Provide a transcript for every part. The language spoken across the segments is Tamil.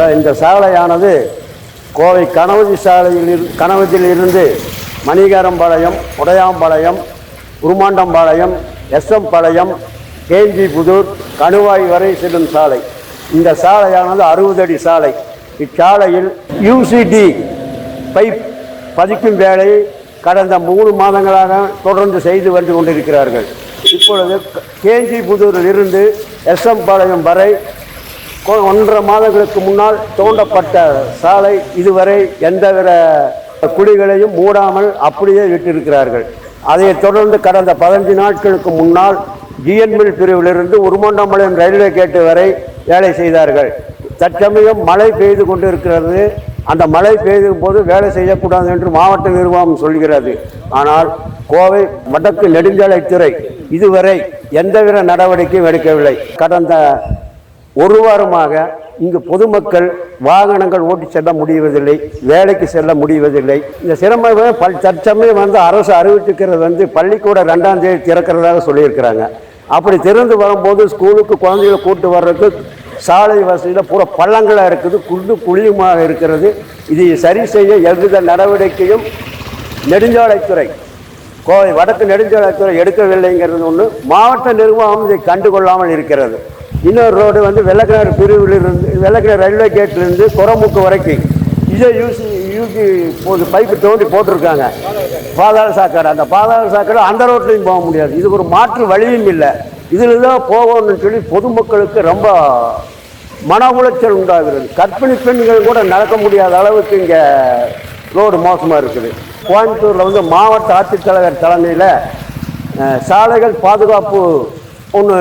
இந்த சாலையானது கோவை கணவதி சாலையில் இரு- கணவதியில் இருந்து மணிகாரம்பாளையம் உடையாம்பாளையம் உருமாண்டம்பாளையம் எஸ்எம் பாளையம் கேஞ்சிபுதூர் கணுவாய் வரை செல்லும் சாலை. இந்த சாலையானது அறுபது அடி சாலை. இச்சாலையில் யூசிடி பைப் பதிக்கும் வேலையை கடந்த மூணு மாதங்களாக தொடர்ந்து செய்து வந்து கொண்டிருக்கிறார்கள். இப்பொழுது கேஞ்சிபுதூரில் இருந்து எஸ்எம் பாளையம் வரை ஒன்றரை மாதங்களுக்கு முன்னால் தோண்டப்பட்ட சாலை இதுவரை எந்தவித குடிகளையும் மூடாமல் அப்படியே விட்டிருக்கிறார்கள். அதைத் தொடர்ந்து கடந்த பதினஞ்சு நாட்களுக்கு முன்னால் ஜிஎன்மில் பிரிவிலிருந்து உருமண்டம்பாளையம் ரயில்வே கேட்டு வரை வேலை செய்தார்கள். தற்சமயம் மழை பெய்து கொண்டிருக்கிறது. அந்த மழை பெய்யும் போது வேலை செய்யக்கூடாது என்று மாவட்ட நிர்வாகம் சொல்கிறது. ஆனால் கோவை வடக்கு நெடுஞ்சாலைத்துறை இதுவரை எந்தவித நடவடிக்கையும் எடுக்கவில்லை. கடந்த ஒரு வாரமாக இங்கு பொதுமக்கள் வாகனங்கள் ஓட்டி செல்ல முடிவதில்லை வேலைக்கு செல்ல முடிவதில்லை. இந்த சிரமம் பல் தற்சமயம் வந்து அரசு அறிவிச்சிருக்கிறது வந்து பள்ளிக்கூட ரெண்டாம் தேதி திறக்கிறதாக சொல்லியிருக்கிறாங்க. அப்படி திறந்து வரும்போது ஸ்கூலுக்கு குழந்தைகளை கூட்டு வர்றதுக்கு சாலை வசதியில் பூரா பள்ளங்களாக இருக்குது குண்டு குழியுமாக இருக்கிறது. இதை சரி செய்ய எவ்வித நடவடிக்கையும் நெடுஞ்சாலைத்துறை கோவை வடக்கு நெடுஞ்சாலைத்துறை எடுக்கவில்லைங்கிறது ஒன்று மாவட்ட நிர்வாகம் இதை கண்டுகொள்ளாமல் இருக்கிறது. இன்னொரு ரோடு வந்து வெள்ளக்கிணறு பிரிவிலிருந்து வெள்ளக்கிணறு ரயில்வே கேட்லேருந்து குரமுக்கு வரைக்கும். இதை யூசி யூசி போது பைப்பு தோண்டி போட்டிருக்காங்க. பாதாள சாக்கடை. அந்த பாதாள சாக்கடை அந்த ரோட்லையும் போக முடியாது. இதுக்கு ஒரு மாற்று வழியும் இல்லை. இதில் தான் போகணும்னு சொல்லி பொதுமக்களுக்கு ரொம்ப மன உளைச்சல் உண்டாகிறது. கர்ப்பிணி பெண்கள் கூட நடக்க முடியாத அளவுக்கு இங்கே ரோடு மோசமாக இருக்குது. கோயம்புத்தூரில் வந்து மாவட்ட ஆட்சித்தலைவர் தலைமையில் சாலைகள் பாதுகாப்பு ஒன்று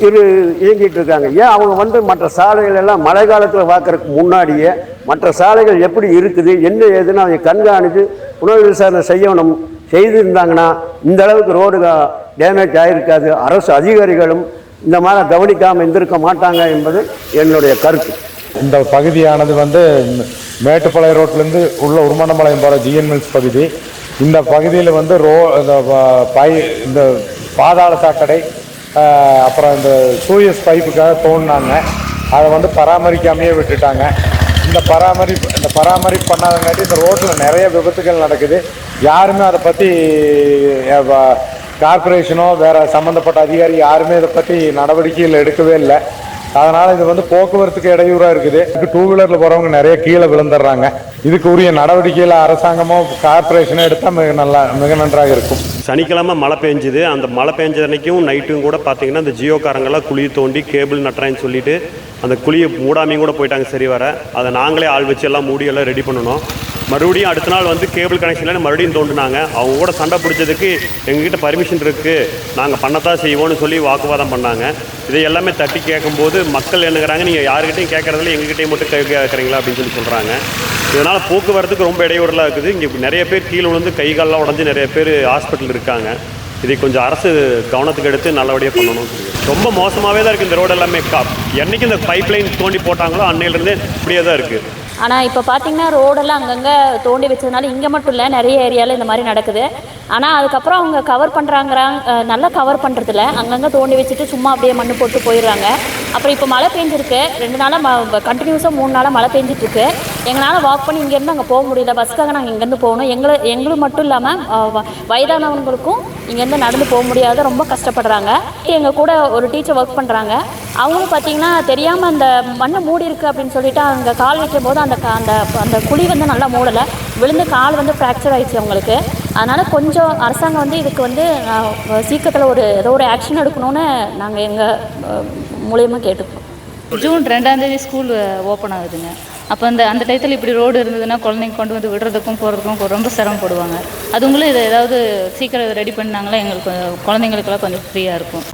இரு இயங்கிட்டு இருக்காங்க. ஏன் அவங்க வந்து மற்ற சாலைகள் எல்லாம் மழை காலத்தில் பார்க்கறதுக்கு முன்னாடியே மற்ற சாலைகள் எப்படி இருக்குது என்ன ஏதுன்னு அவங்க கண்காணித்து உணவு விசாரணை செய்யணும் செய்திருந்தாங்கன்னா இந்த அளவுக்கு ரோடு டேமேஜ் ஆகிருக்காது அரசு அதிகாரிகளும் இந்த மாதிரி கவனிக்காமல் இருந்திருக்க மாட்டாங்க என்பது என்னுடைய கருத்து. இந்த பகுதியானது வந்து மேட்டுப்பாளையம் ரோட்லேருந்து உள்ள உருமண்டம்பாளையம் போகிற ஜிஎன் மில்ஸ் பகுதி. இந்த பகுதியில் வந்து ரோ இந்த ப- பை இந்த பாதாள சாக்கடை அப்புறம் இந்த சூயஸ் பைப்புக்காக தோண்டினாங்க அதை வந்து பராமரிக்காமையே விட்டுட்டாங்க. இந்த பராமரிப்பு இந்த பராமரிப்பு பண்ணாதங்காட்டி இந்த ரோட்டில் நிறைய விபத்துகள் நடக்குது. யாருமே அதை பற்றி கார்பரேஷனோ வேறு சம்மந்தப்பட்ட அதிகாரி யாருமே இதை பற்றி நடவடிக்கைகள் எடுக்கவே இல்லை. அதனால் இது வந்து போக்குவரத்துக்கு இடையூறாக இருக்குது. டூ வீலரில் போகிறவங்க நிறைய கீழே விழுந்துடுறாங்க. இதுக்கு உரிய நடவடிக்கையில் அரசாங்கமோ கார்பரேஷனோ எடுத்தால் மிக நல்லா மிக நன்றாக இருக்கும். சனிக்கிழமை மழை பெஞ்சுது. அந்த மழை பெஞ்ச அன்னைக்கும் நைட்டும் கூட பார்த்தீங்கன்னா அந்த ஜியோக்காரங்கெல்லாம் குழி தோண்டி கேபிள் நட்டுறான்னு சொல்லிட்டு அந்த குழியை மூடாமையும் கூட போயிட்டாங்க சரி வர அதை நாங்களே ஆள் வச்சு எல்லாம் மூடி எல்லாம் ரெடி பண்ணணும். மறுபடியும் அடுத்த நாள் வந்து கேபிள் கனெக்ஷனில் மறுபடியும் தோண்டினாங்க அவங்க கூட சண்டை பிடிச்சதுக்கு எங்ககிட்ட பர்மிஷன் இருக்குது நாங்கள் பண்ணத்தான் செய்வோம்னு சொல்லி வாக்குவாதம் பண்ணாங்க. இதை எல்லாமே தட்டி கேட்கும்போது மக்கள் என்னங்கிறாங்க நீங்கள் யாருக்கிட்டையும் கேட்கறதில்ல எங்ககிட்டயும் மட்டும் கே- கேட்குறீங்களா? அப்படின்னு சொல்லி சொல்கிறாங்க இதனால் போக்குவரத்துக்கு ரொம்ப இடையூறலாக இருக்குது. இங்கே நிறைய பேர் கீழே விழுந்து கை கால்லாம் உடஞ்சி நிறைய பேர் ஹாஸ்பிட்டல் இருக்காங்க. இதை கொஞ்சம் அரசு கவனத்துக்கு எடுத்து நல்லபடியாக பண்ணணும் ரொம்ப மோசமாகவே தான் இருக்குது இந்த ரோடு எல்லாமே. கா என்னைக்கு இந்த பைப் லைன் தோண்டி போட்டாங்களோ அன்னையிலேருந்தே இப்படியே தான் இருக்குது ஆனால் இப்போ பார்த்தீங்கன்னா ரோடெல்லாம் அங்கங்கே தோண்டி வச்சதுனால இங்கே மட்டும் இல்லை நிறைய ஏரியாவில் இந்த மாதிரி நடக்குது. ஆனால் அதுக்கப்புறம் அவங்க கவர் பண்ணுறாங்கிறாங்க நல்லா கவர் பண்ணுறதில்ல அங்கங்கே தோண்டி வச்சுட்டு சும்மா அப்படியே மண் போட்டு போயிடுறாங்க. அப்புறம் இப்போ மழை பெஞ்சிருக்கு. ரெண்டு நாளாக ம கண்டினியூஸாக மூணு நாளாக மழை பெஞ்சிட்ருக்கு. எங்களால் வாக் பண்ணி இங்கேருந்து அங்கே போக முடியல. பஸ்க்காக நாங்கள் இங்கேருந்து போகணும். எங்களை எங்களுக்கு மட்டும் இல்லாமல் வயதானவங்களுக்கும் இங்கேருந்து நடந்து போக முடியாத ரொம்ப கஷ்டப்படுறாங்க. எங்கள் கூட ஒரு டீச்சர் ஒர்க் பண்ணுறாங்க அவங்களும் பார்த்தீங்கன்னா தெரியாமல் அந்த மண்ணை மூடி இருக்குது அப்படின்னு சொல்லிட்டு அங்கே கால் வைக்கும் போது அந்த அந்த அந்த குழி வந்து நல்லா மூடலை. விழுந்து கால் வந்து ஃப்ராக்சர் ஆயிடுச்சு அவங்களுக்கு. அதனால் கொஞ்சம் அரசாங்கம் வந்து இதுக்கு வந்து சீக்கிரத்தில் ஒரு ஏதோ ஒரு ஆக்ஷன் எடுக்கணும்னு நாங்கள் எங்கள் மூலியமாக கேட்டுக்கிறோம் ஜூன் ரெண்டாந்தேதி ஸ்கூல் ஓப்பன் ஆகுதுங்க. அப்போ அந்த அந்த டயத்தில் இப்படி ரோடு இருந்ததுன்னா குழந்தைங்க கொண்டு வந்து விடுறதுக்கும் போகிறதுக்கும் ரொம்ப சிரமப்படுவாங்க அதுங்களும் இதை ஏதாவது சீக்கிரம் ரெடி பண்ணாங்களா? எங்களுக்கு குழந்தைங்களுக்கெல்லாம் கொஞ்சம் ஃப்ரீயாக இருக்கும்.